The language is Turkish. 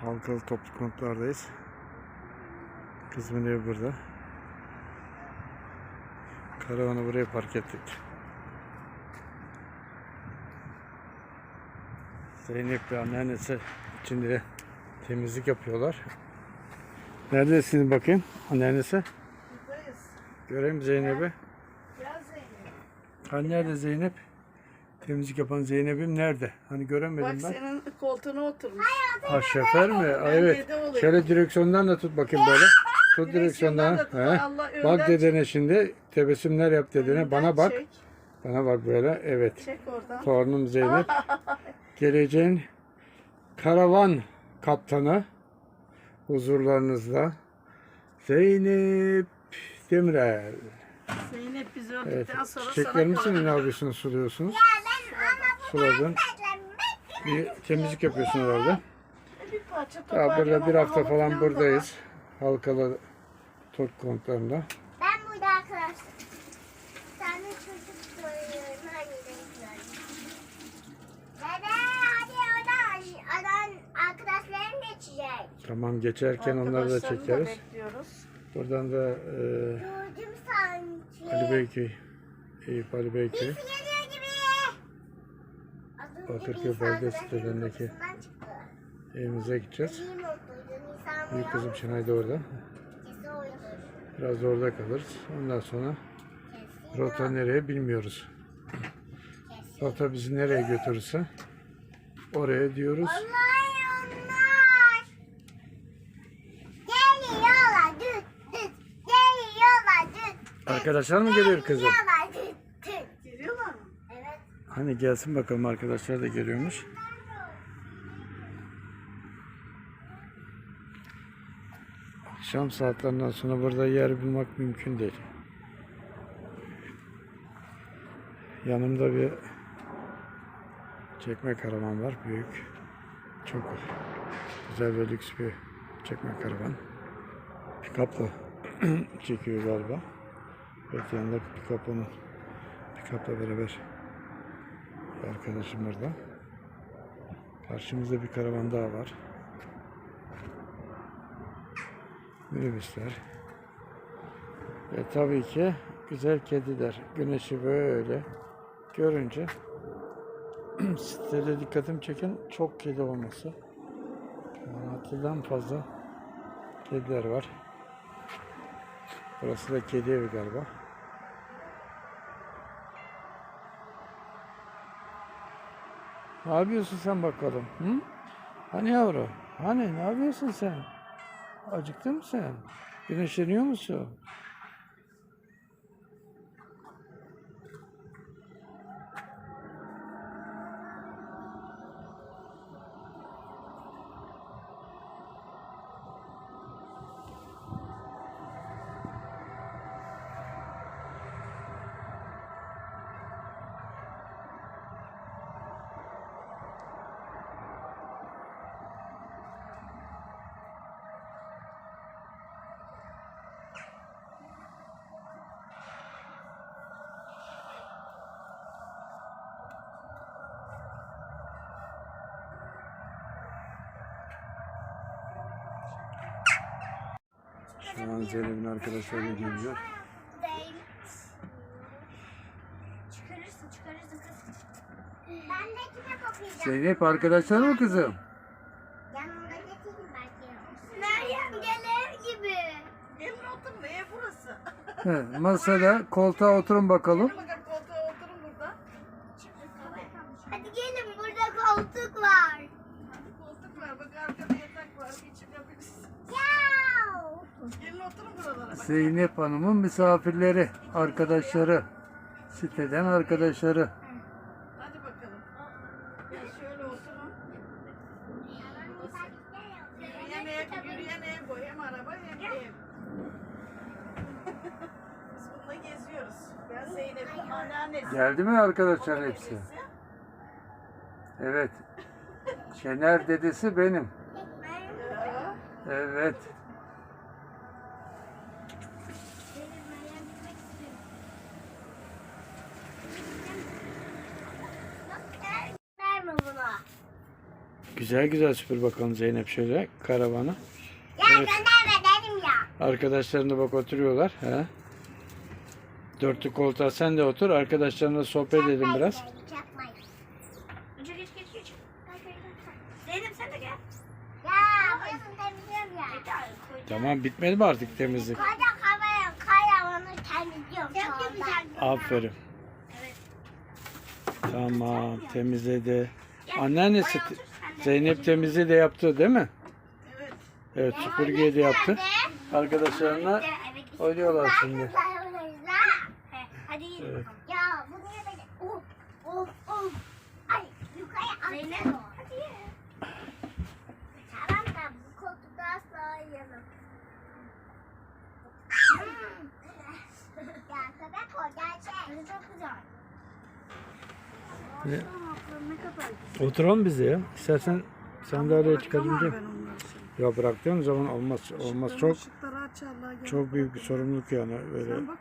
Halkalı toplu konutlardayız. Kızımın evi burada. Karavanı buraya park ettik. Zeynep ve anneannesi içinde temizlik yapıyorlar. Neredesiniz bakayım anneannesi? Buradayız. Göreyim Zeynep'i. Gel Zeynep. Hani nerede Zeynep? Temizlik yapan Zeynep'im nerede? Hani göremedim Bak ben. senin koltuğuna oturmuş. Ha şoför mü? Aa, evet. dede olayım. Şöyle direksiyondan da tut bakayım böyle. Tut direksiyondan. Direksiyondan da tut. He. Allah önden Bak dedene şimdi. Tebessümler yap dedene. Önden Bana bak. Çek, Bana bak böyle. Evet. çek oradan. Torunum Zeynep. Geleceğin karavan kaptanı. Huzurlarınızda. Zeynep Demirel. Zeynep bizi Evet. öldükten sonra sana Çiçeklerimizi ne yapıyorsunuz? Suluyorsunuz. Suladın. Bir temizlik yapıyorsun orada. Bir parça Ya toparlayalım burada bir hafta falan da buradayız. Halkalı top kontlarında. Ben burada arkadaşlar. Tane çocuk soruyorum. Hani. Dede hadi oradan. Oradan arkadaşlarım geçecek. Tamam geçerken onları da Arkadaşlarını çekeriz. bekliyoruz. Buradan da e, Gördüm sanki. Ali Beyköy, Eyüp Ali Beyköy. Birisi geliyor Bakırköy arkadaşlarımın sitelerindeki evimize gideceğiz. Büyük kızım Şenay da orada. Biraz da orada kalırız. Ondan sonra rota nereye bilmiyoruz. Rota bizi nereye götürürse oraya diyoruz. Arkadaşlar mı geliyor kızım? Hani gelsin bakalım arkadaşlar da geliyormuş. Akşam saatlerinden sonra burada yer bulmak mümkün değil. Yanımda bir çekme karavan var. Büyük. Çok güzel ve lüks bir çekme karavan. Pikapla çekiyor galiba. Evet yanında pikap onun. Pikapla beraber arkadaşım burada. Karşımızda bir karavan daha var. Minibüsler. Ve tabii ki güzel kediler. Güneşi böyle görünce sitede dikkatimi çeken çok kedi olması. Haddinden fazla kediler var. Burası da kedi evi galiba. Ne yapıyorsun sen bakalım? Hı? Hani yavru? Hani ne yapıyorsun sen? Acıktın mı sen? Güneşleniyor musun? Şu an Zeynep'in arkadaşları geliyor. Değil. Çıkarırsın çıkarırsın kız. Ben de kime bakacağım? Zeynep arkadaşlar mı kızım? Yanımda getireyim belki. Meryem gelir gibi. Gelin oturun ev burası. He, masada koltuğa oturun bakalım. Gelin bakalım koltuğa oturun burada. Hadi gelin burada koltuk var. Hadi koltuk var bak arkada yatak var. Yav. Gelin oturun buralara bak. Zeynep Hanım'ın misafirleri, arkadaşları. Siteden arkadaşları. Hadi bakalım. Gel şöyle oturun. Yürüyen ev, yürüyen ev bu. Hem araba hem ev. Biz bununla geziyoruz. Ben Zeynep'in anneannesi. Geldi mi arkadaşlar hepsi? Evet. Şener dedesi benim. Ya, Evet. Güzel güzel süpür bakalım Zeynep şöyle karavanı. Ya gönderme dedim ya. Arkadaşlarım da bak oturuyorlar. He. Dörtlü koltuğa sen de otur. Arkadaşlarımla sohbet edelim biraz. Çakmayın. Geç geç geç. Zeynep sen de gel. Ya ya. Tamam bitmedi mi artık temizlik? Koca kavaya kaya onu temizliyorum şu anda. Aferin. Evet. Tamam temizledi. Anneannesi Zeynep temizliği de yaptı değil mi? Evet. Evet süpürgeyi de yaptı. Arkadaşlarına oynuyorlar şimdi. Hadi Evet. Ya bu niye böyle? Of of of. Ay yukarı Zeynep atıyor. hadi ye. Tamam da bu koltukta asla uyuyamam. ya köpek o gerçek. Oturalım biz de ya. İstersen sandalyeye şimdi. Ya bıraktığın zaman olmaz. Olmaz çok çok büyük bir sorumluluk yani. Böyle Sen bak.